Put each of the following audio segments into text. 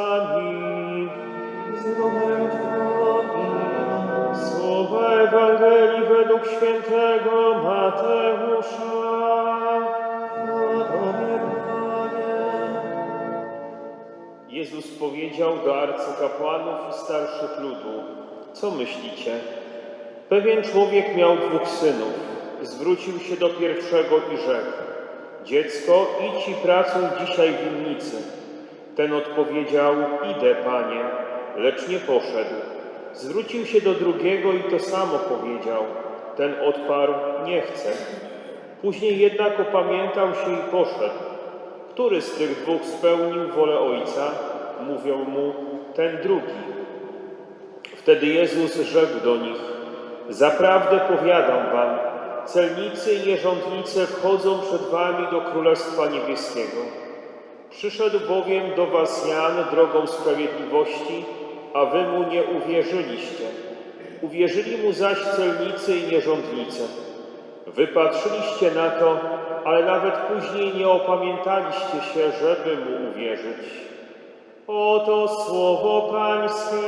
nami Słowa Ewangelii według świętego Mateusza. Jezus powiedział do arcykapłanów i starszych ludu, co myślicie? Pewien człowiek miał dwóch synów. Zwrócił się do pierwszego i rzekł, dziecko, idź i pracuj dzisiaj w winnicy. Ten odpowiedział: Idę, panie, lecz nie poszedł. Zwrócił się do drugiego i to samo powiedział. Ten odparł: Nie chcę. Później jednak opamiętał się i poszedł. Który z tych dwóch spełnił wolę Ojca? Mówią mu ten drugi. Wtedy Jezus rzekł do nich: Zaprawdę powiadam wam, celnicy i nierządnice wchodzą przed wami do Królestwa Niebieskiego. Przyszedł bowiem do was Jan drogą sprawiedliwości, a wy mu nie uwierzyliście. Uwierzyli mu zaś celnicy i nierządnice. Wypatrzyliście na to, ale nawet później nie opamiętaliście się, żeby mu uwierzyć. Oto słowo Pańskie.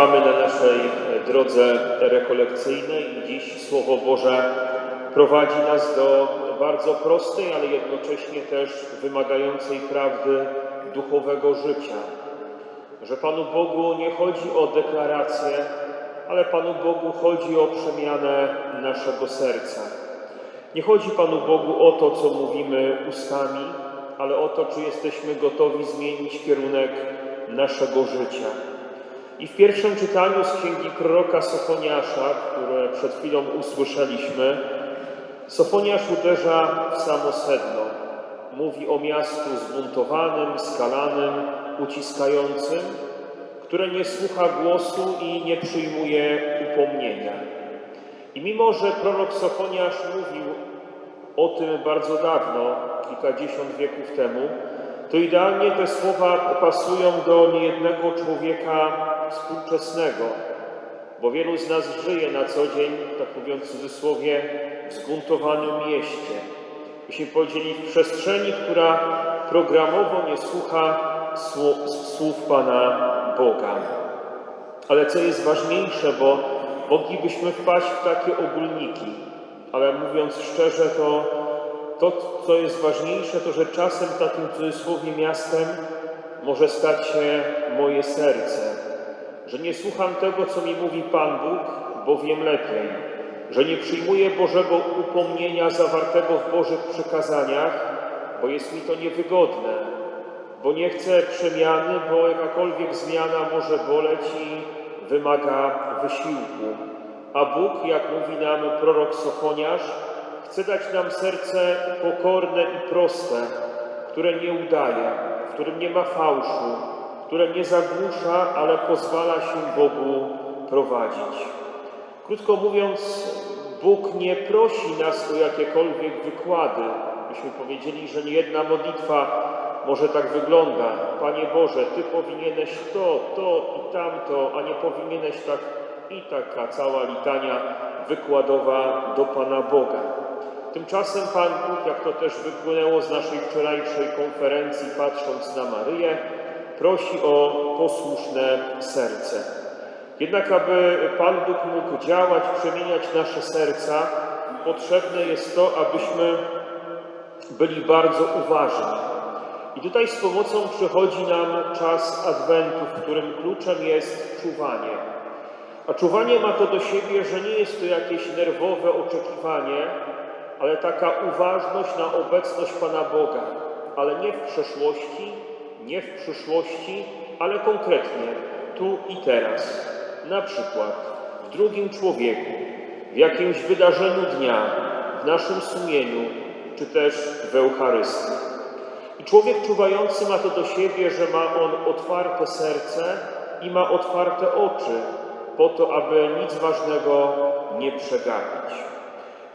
Trwamy na naszej drodze rekolekcyjnej i dziś Słowo Boże prowadzi nas do bardzo prostej, ale jednocześnie też wymagającej prawdy duchowego życia. Że Panu Bogu nie chodzi o deklarację, ale Panu Bogu chodzi o przemianę naszego serca. Nie chodzi Panu Bogu o to, co mówimy ustami, ale o to, czy jesteśmy gotowi zmienić kierunek naszego życia. I w pierwszym czytaniu z księgi proroka Sofoniasza, które przed chwilą usłyszeliśmy, Sofoniasz uderza w samo sedno. Mówi o miastu zbuntowanym, skalanym, uciskającym, które nie słucha głosu i nie przyjmuje upomnienia. I mimo, że prorok Sofoniasz mówił o tym bardzo dawno, kilkadziesiąt wieków temu, to idealnie te słowa pasują do niejednego człowieka współczesnego, bo wielu z nas żyje na co dzień, tak mówiąc w cudzysłowie, w zbuntowanym mieście. Byśmy powiedzieli w przestrzeni, która programowo nie słucha słów, Pana Boga. Ale co jest ważniejsze, bo moglibyśmy wpaść w takie ogólniki, ale mówiąc szczerze, to to, co jest ważniejsze, to że czasem takim cudzysłowie miastem może stać się moje serce. Że nie słucham tego, co mi mówi Pan Bóg, bo wiem lepiej. Że nie przyjmuję Bożego upomnienia zawartego w Bożych przykazaniach, bo jest mi to niewygodne. Bo nie chcę przemiany, bo jakakolwiek zmiana może boleć i wymaga wysiłku. A Bóg, jak mówi nam prorok Sofoniarz, chce dać nam serce pokorne i proste, które nie udaje, w którym nie ma fałszu, które nie zagłusza, ale pozwala się Bogu prowadzić. Krótko mówiąc, Bóg nie prosi nas o jakiekolwiek wykłady. Myśmy powiedzieli, że nie jedna modlitwa może tak wygląda. Panie Boże, Ty powinieneś to, to i tamto, a nie powinieneś tak i taka cała litania wykładowa do Pana Boga. Tymczasem Pan Bóg, jak to też wypłynęło z naszej wczorajszej konferencji, patrząc na Maryję, prosi o posłuszne serce. Jednak, aby Pan Bóg mógł działać, przemieniać nasze serca, potrzebne jest to, abyśmy byli bardzo uważni. I tutaj z pomocą przychodzi nam czas Adwentu, w którym kluczem jest czuwanie. A czuwanie ma to do siebie, że nie jest to jakieś nerwowe oczekiwanie, ale taka uważność na obecność Pana Boga, ale nie w przeszłości, nie w przyszłości, ale konkretnie tu i teraz. Na przykład w drugim człowieku, w jakimś wydarzeniu dnia, w naszym sumieniu, czy też w Eucharystii. I człowiek czuwający ma to do siebie, że ma on otwarte serce i ma otwarte oczy, po to, aby nic ważnego nie przegapić.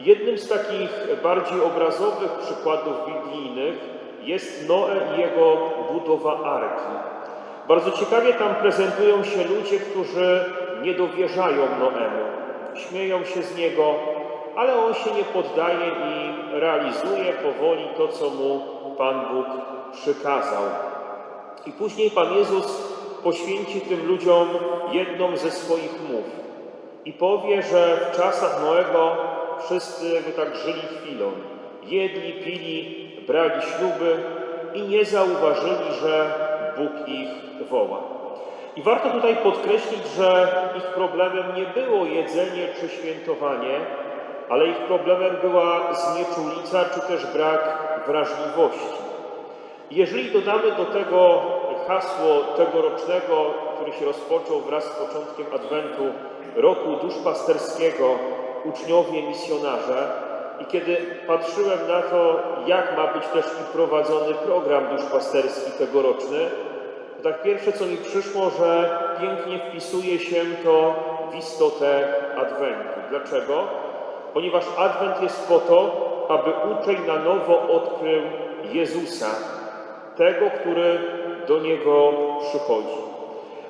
Jednym z takich bardziej obrazowych przykładów biblijnych jest Noe i jego budowa arki. Bardzo ciekawie tam prezentują się ludzie, którzy nie dowierzają Noemu, śmieją się z niego, ale on się nie poddaje i realizuje powoli to, co mu Pan Bóg przykazał. I później Pan Jezus poświęci tym ludziom jedną ze swoich mów i powie, że w czasach Noego wszyscy jakby tak żyli chwilą. Jedli, pili, brali śluby i nie zauważyli, że Bóg ich woła. I warto tutaj podkreślić, że ich problemem nie było jedzenie czy świętowanie, ale ich problemem była znieczulica czy też brak wrażliwości. Jeżeli dodamy do tego hasło tegorocznego, który się rozpoczął wraz z początkiem Adwentu, roku duszpasterskiego, uczniowie misjonarze, i kiedy patrzyłem na to, jak ma być też i prowadzony program duszpasterski tegoroczny, to tak pierwsze, co mi przyszło, że pięknie wpisuje się to w istotę Adwentu. Dlaczego? Ponieważ Adwent jest po to, aby uczeń na nowo odkrył Jezusa, tego, który do niego przychodzi.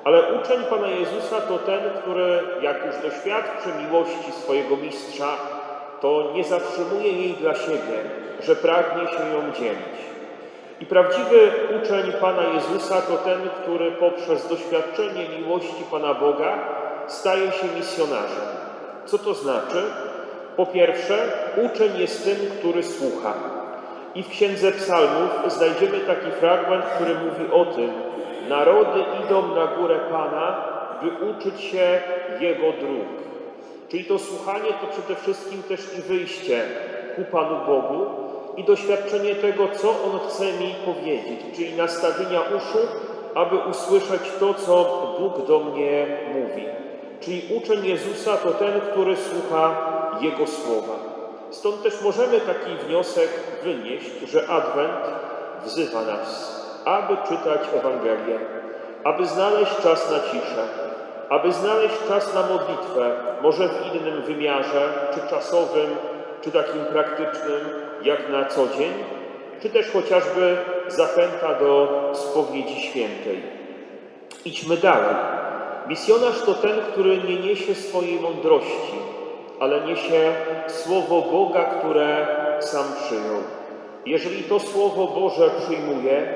Ale uczeń Pana Jezusa to ten, który jak już doświadczy miłości swojego mistrza, to nie zatrzymuje jej dla siebie, że pragnie się ją dzielić. I prawdziwy uczeń Pana Jezusa to ten, który poprzez doświadczenie miłości Pana Boga staje się misjonarzem. Co to znaczy? Po pierwsze, uczeń jest tym, który słucha. I w Księdze Psalmów znajdziemy taki fragment, który mówi o tym, narody idą na górę Pana, by uczyć się Jego dróg. Czyli to słuchanie to przede wszystkim też i wyjście ku Panu Bogu i doświadczenie tego, co On chce mi powiedzieć, czyli nastawienia uszu, aby usłyszeć to, co Bóg do mnie mówi. Czyli uczeń Jezusa to ten, który słucha Jego słowa. Stąd też możemy taki wniosek wynieść, że Adwent wzywa nas, aby czytać Ewangelię, aby znaleźć czas na ciszę, aby znaleźć czas na modlitwę, może w innym wymiarze, czy czasowym, czy takim praktycznym, jak na co dzień, czy też chociażby zachęta do spowiedzi świętej. Idźmy dalej. Misjonarz to ten, który nie niesie swojej mądrości, ale niesie Słowo Boga, które sam przyjął. Jeżeli to Słowo Boże przyjmuje,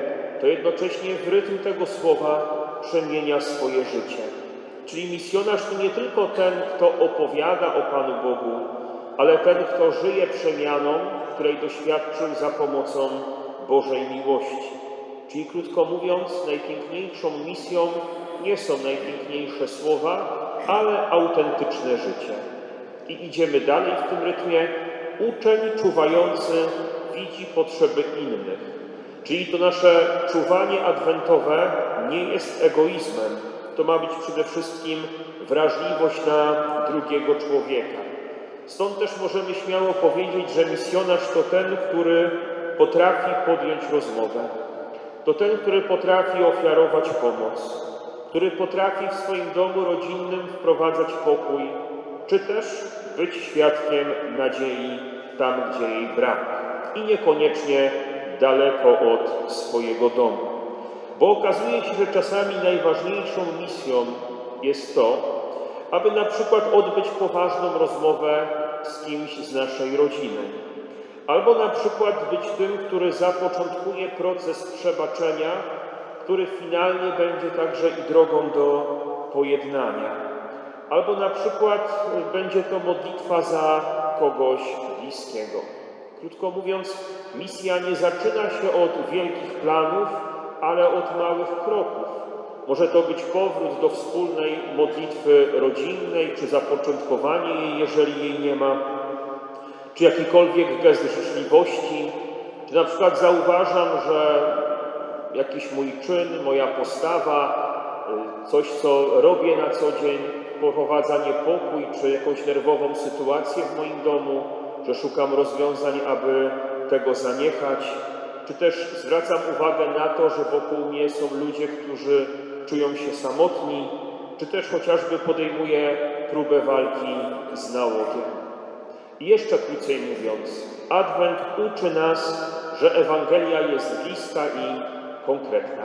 to jednocześnie w rytm tego Słowa przemienia swoje życie. Czyli misjonarz to nie tylko ten, kto opowiada o Panu Bogu, ale ten, kto żyje przemianą, której doświadczył za pomocą Bożej miłości. Czyli krótko mówiąc, najpiękniejszą misją nie są najpiękniejsze słowa, ale autentyczne życie. I idziemy dalej w tym rytmie. Uczeń czuwający widzi potrzeby innych. Czyli to nasze czuwanie adwentowe nie jest egoizmem. To ma być przede wszystkim wrażliwość na drugiego człowieka. Stąd też możemy śmiało powiedzieć, że misjonarz to ten, który potrafi podjąć rozmowę. To ten, który potrafi ofiarować pomoc, który potrafi w swoim domu rodzinnym wprowadzać pokój, czy też być świadkiem nadziei tam, gdzie jej brak i niekoniecznie daleko od swojego domu. Bo okazuje się, że czasami najważniejszą misją jest to, aby na przykład odbyć poważną rozmowę z kimś z naszej rodziny. Albo na przykład być tym, który zapoczątkuje proces przebaczenia, który finalnie będzie także i drogą do pojednania. Albo na przykład będzie to modlitwa za kogoś bliskiego. Krótko mówiąc, misja nie zaczyna się od wielkich planów, ale od małych kroków. Może to być powrót do wspólnej modlitwy rodzinnej, czy zapoczątkowanie jej, jeżeli jej nie ma, czy jakikolwiek gest życzliwości, czy na przykład zauważam, że jakiś mój czyn, moja postawa, y, coś, co robię na co dzień, poprowadza niepokój, czy jakąś nerwową sytuację w moim domu, że szukam rozwiązań, aby tego zaniechać, czy też zwracam uwagę na to, że wokół mnie są ludzie, którzy czują się samotni, czy też chociażby podejmuję próbę walki z nałogiem. I jeszcze krócej mówiąc, Adwent uczy nas, że Ewangelia jest bliska i konkretna.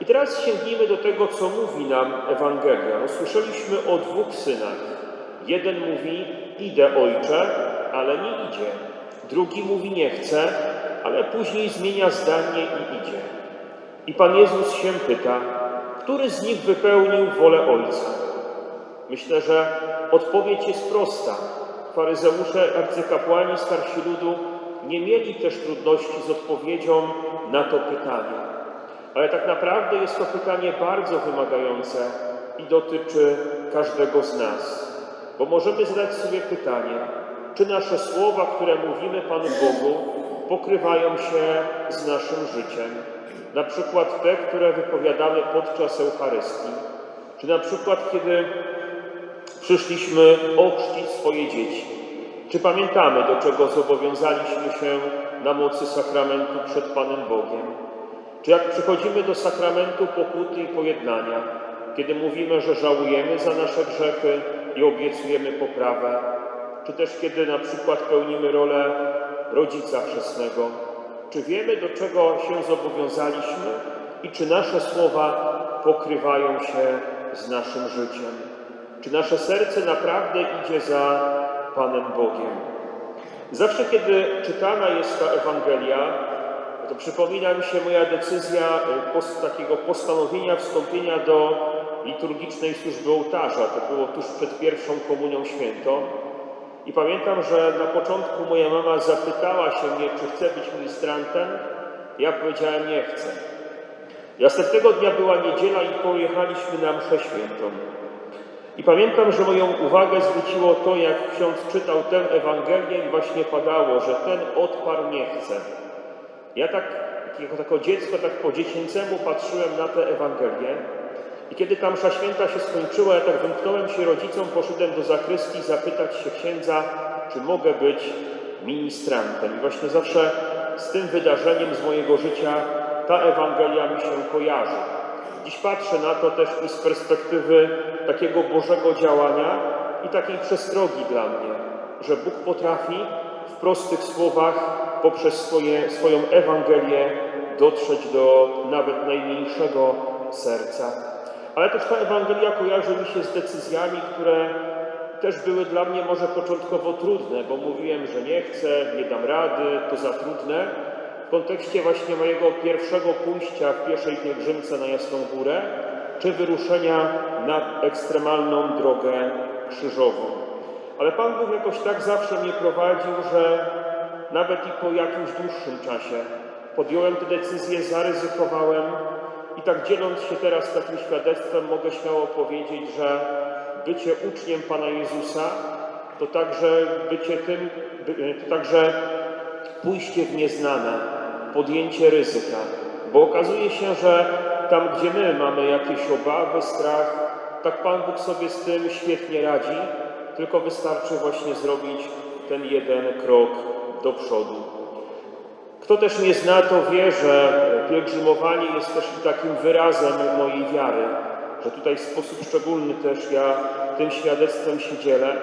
I teraz sięgnijmy do tego, co mówi nam Ewangelia. No, słyszeliśmy o dwóch synach. Jeden mówi, idę ojcze, ale nie idzie. Drugi mówi, nie chcę, ale później zmienia zdanie i idzie. I Pan Jezus się pyta, który z nich wypełnił wolę Ojca? Myślę, że odpowiedź jest prosta. Faryzeusze, arcykapłani, starsi ludu nie mieli też trudności z odpowiedzią na to pytanie. Ale tak naprawdę jest to pytanie bardzo wymagające i dotyczy każdego z nas. Bo możemy zadać sobie pytanie, czy nasze słowa, które mówimy Panu Bogu, pokrywają się z naszym życiem. Na przykład te, które wypowiadamy podczas Eucharystii, czy na przykład kiedy przyszliśmy ochrzcić swoje dzieci. Czy pamiętamy, do czego zobowiązaliśmy się na mocy sakramentu przed Panem Bogiem? Czy jak przychodzimy do sakramentu pokuty i pojednania, kiedy mówimy, że żałujemy za nasze grzechy i obiecujemy poprawę, czy też kiedy na przykład pełnimy rolę rodzica chrzestnego, czy wiemy, do czego się zobowiązaliśmy i czy nasze słowa pokrywają się z naszym życiem? Czy nasze serce naprawdę idzie za Panem Bogiem? Zawsze, kiedy czytana jest ta Ewangelia, to przypomina mi się moja decyzja e, post, takiego postanowienia wstąpienia do liturgicznej służby ołtarza. To było tuż przed pierwszą komunią świętą. I pamiętam, że na początku moja mama zapytała się mnie, czy chcę być ministrantem. Ja powiedziałem, nie chcę. Następnego dnia była niedziela i pojechaliśmy na mszę świętą. I pamiętam, że moją uwagę zwróciło to, jak ksiądz czytał tę Ewangelię i właśnie padało, że ten odparł nie chce. Ja tak, jako tako dziecko, tak po dziecięcemu patrzyłem na tę Ewangelię i kiedy ta msza święta się skończyła, ja tak wymknąłem się rodzicom, poszedłem do zakrystii zapytać się księdza, czy mogę być ministrantem. I właśnie zawsze z tym wydarzeniem z mojego życia ta Ewangelia mi się kojarzy. Dziś patrzę na to też i z perspektywy takiego Bożego działania i takiej przestrogi dla mnie, że Bóg potrafi w prostych słowach poprzez swoje, swoją Ewangelię dotrzeć do nawet najmniejszego serca. Ale też ta Ewangelia kojarzy mi się z decyzjami, które też były dla mnie może początkowo trudne, bo mówiłem, że nie chcę, nie dam rady, to za trudne. W kontekście właśnie mojego pierwszego pójścia w pierwszej pielgrzymce na Jasną Górę, czy wyruszenia na ekstremalną drogę krzyżową. Ale Pan Bóg jakoś tak zawsze mnie prowadził, że nawet i po jakimś dłuższym czasie podjąłem tę decyzję, zaryzykowałem i tak dzieląc się teraz takim świadectwem, mogę śmiało powiedzieć, że bycie uczniem Pana Jezusa to także bycie tym, by- to także pójście w nieznane, podjęcie ryzyka. Bo okazuje się, że tam, gdzie my mamy jakieś obawy, strach, tak Pan Bóg sobie z tym świetnie radzi, tylko wystarczy właśnie zrobić ten jeden krok do przodu. Kto też mnie zna, to wie, że pielgrzymowanie jest też takim wyrazem mojej wiary, że tutaj w sposób szczególny też ja tym świadectwem się dzielę.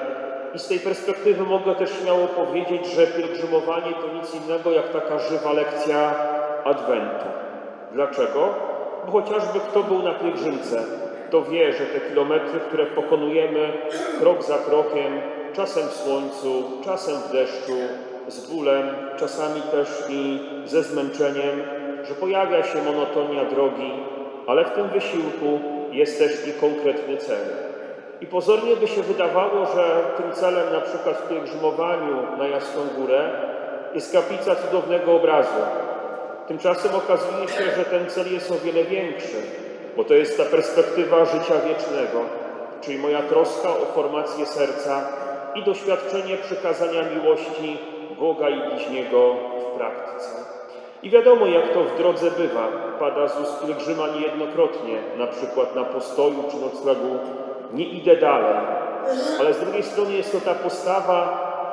I z tej perspektywy mogę też śmiało powiedzieć, że pielgrzymowanie to nic innego jak taka żywa lekcja Adwentu. Dlaczego? Bo chociażby kto był na pielgrzymce, to wie, że te kilometry, które pokonujemy krok za krokiem, czasem w słońcu, czasem w deszczu, z bólem, czasami też i ze zmęczeniem, że pojawia się monotonia drogi, ale w tym wysiłku jest też i konkretny cel. I pozornie by się wydawało, że tym celem na przykład w pielgrzymowaniu na Jasną Górę jest kaplica cudownego obrazu. Tymczasem okazuje się, że ten cel jest o wiele większy, bo to jest ta perspektywa życia wiecznego, czyli moja troska o formację serca i doświadczenie przykazania miłości Boga i bliźniego w praktyce. I wiadomo, jak to w drodze bywa. Pada z ust pielgrzyma niejednokrotnie, na przykład na postoju czy noclegu, nie idę dalej. Ale z drugiej strony jest to ta postawa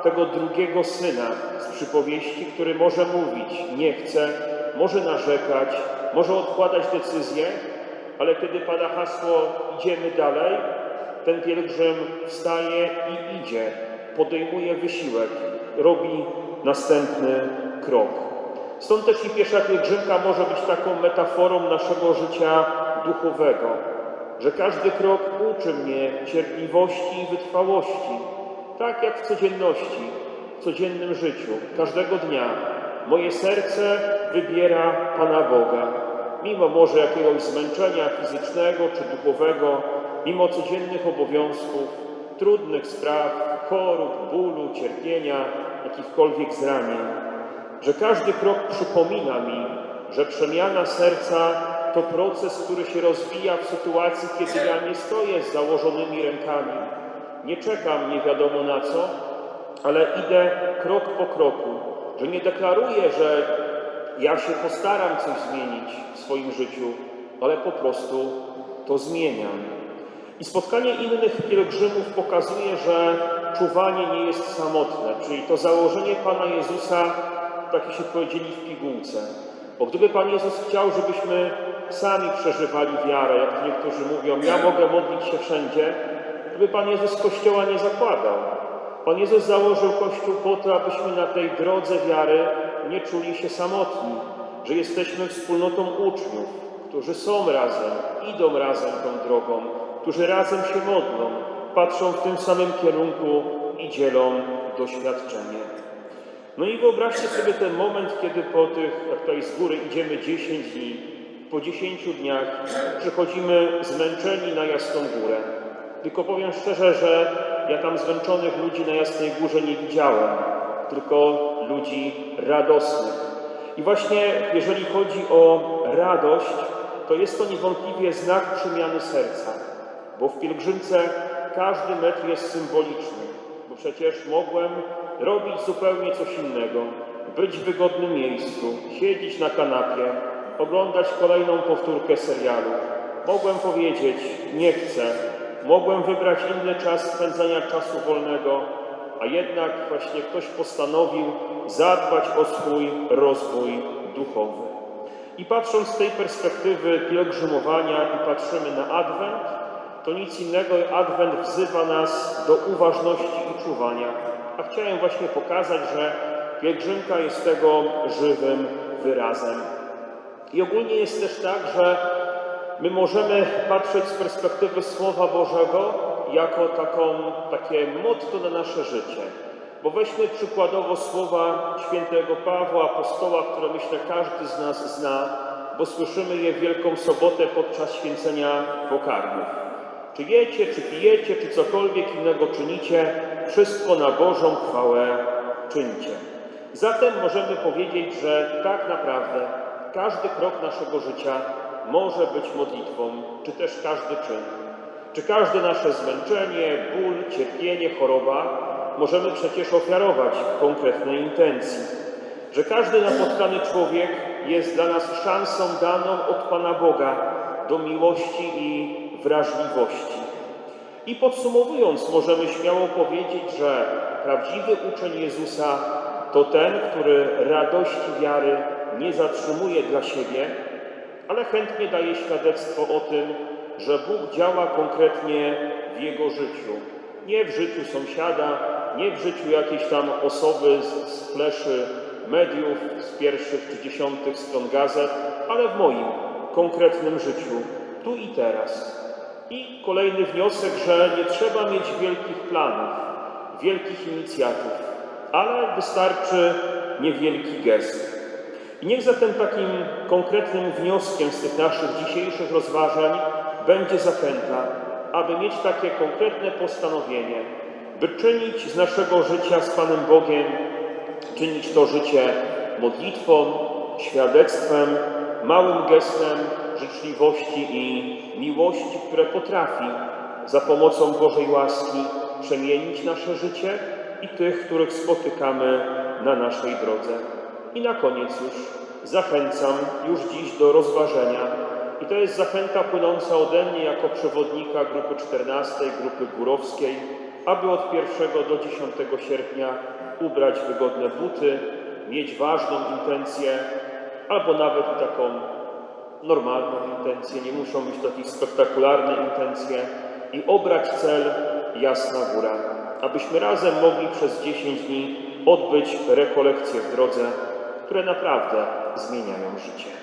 tego drugiego syna z przypowieści, który może mówić nie chcę, może narzekać, może odkładać decyzję, ale kiedy pada hasło idziemy dalej, ten pielgrzym wstaje i idzie, podejmuje wysiłek, robi następny krok. Stąd też i pierwsza pielgrzymka może być taką metaforą naszego życia duchowego, że każdy krok uczy mnie cierpliwości i wytrwałości, tak jak w codzienności, w codziennym życiu, każdego dnia. Moje serce wybiera Pana Boga, mimo może jakiegoś zmęczenia fizycznego czy duchowego, mimo codziennych obowiązków, trudnych spraw, chorób, bólu, cierpienia, jakichkolwiek zranień że każdy krok przypomina mi, że przemiana serca to proces, który się rozwija w sytuacji, kiedy ja nie stoję z założonymi rękami, nie czekam nie wiadomo na co, ale idę krok po kroku, że nie deklaruję, że ja się postaram coś zmienić w swoim życiu, ale po prostu to zmieniam. I spotkanie innych pielgrzymów pokazuje, że czuwanie nie jest samotne, czyli to założenie Pana Jezusa takie się powiedzieli w pigułce. Bo gdyby Pan Jezus chciał, żebyśmy sami przeżywali wiarę, jak niektórzy mówią, ja mogę modlić się wszędzie, gdyby Pan Jezus Kościoła nie zakładał. Pan Jezus założył Kościół po to, abyśmy na tej drodze wiary nie czuli się samotni, że jesteśmy wspólnotą uczniów, którzy są razem, idą razem tą drogą, którzy razem się modlą, patrzą w tym samym kierunku i dzielą doświadczenie. No i wyobraźcie sobie ten moment, kiedy po tych, jak tutaj z góry idziemy 10 dni, po 10 dniach przychodzimy zmęczeni na Jasną Górę. Tylko powiem szczerze, że ja tam zmęczonych ludzi na Jasnej Górze nie widziałem, tylko ludzi radosnych. I właśnie jeżeli chodzi o radość, to jest to niewątpliwie znak przemiany serca, bo w pielgrzymce każdy metr jest symboliczny, bo przecież mogłem robić zupełnie coś innego, być w wygodnym miejscu, siedzieć na kanapie, oglądać kolejną powtórkę serialu. Mogłem powiedzieć nie chcę, mogłem wybrać inny czas spędzania czasu wolnego, a jednak właśnie ktoś postanowił zadbać o swój rozwój duchowy. I patrząc z tej perspektywy pielgrzymowania i patrzymy na Adwent, to nic innego Adwent wzywa nas do uważności i czuwania. A chciałem właśnie pokazać, że pielgrzymka jest tego żywym wyrazem. I ogólnie jest też tak, że my możemy patrzeć z perspektywy Słowa Bożego jako taką, takie motto na nasze życie. Bo weźmy przykładowo słowa świętego Pawła, apostoła, które myślę każdy z nas zna, bo słyszymy je w Wielką Sobotę podczas święcenia pokarmów. Czy jecie, czy pijecie, czy cokolwiek innego czynicie, wszystko na Bożą chwałę czyńcie. Zatem możemy powiedzieć, że tak naprawdę każdy krok naszego życia może być modlitwą, czy też każdy czyn. Czy każde nasze zmęczenie, ból, cierpienie, choroba możemy przecież ofiarować konkretnej intencji. Że każdy napotkany człowiek jest dla nas szansą daną od Pana Boga do miłości i wrażliwości. I podsumowując, możemy śmiało powiedzieć, że prawdziwy uczeń Jezusa to ten, który radości wiary nie zatrzymuje dla siebie, ale chętnie daje świadectwo o tym, że Bóg działa konkretnie w jego życiu. Nie w życiu sąsiada, nie w życiu jakiejś tam osoby z, z fleszy mediów, z pierwszych czy dziesiątych stron gazet, ale w moim konkretnym życiu, tu i teraz. I kolejny wniosek, że nie trzeba mieć wielkich planów, wielkich inicjatyw, ale wystarczy niewielki gest. I niech zatem takim konkretnym wnioskiem z tych naszych dzisiejszych rozważań będzie zachęta, aby mieć takie konkretne postanowienie, by czynić z naszego życia z Panem Bogiem, czynić to życie modlitwą, świadectwem, małym gestem życzliwości i miłości, które potrafi za pomocą Bożej łaski przemienić nasze życie i tych, których spotykamy na naszej drodze. I na koniec już zachęcam już dziś do rozważenia. I to jest zachęta płynąca ode mnie jako przewodnika grupy 14, grupy górowskiej, aby od 1 do 10 sierpnia ubrać wygodne buty, mieć ważną intencję, albo nawet i taką normalną intencję, nie muszą być to jakieś spektakularne intencje. I obrać cel Jasna Góra, abyśmy razem mogli przez 10 dni odbyć rekolekcje w drodze, które naprawdę zmieniają życie.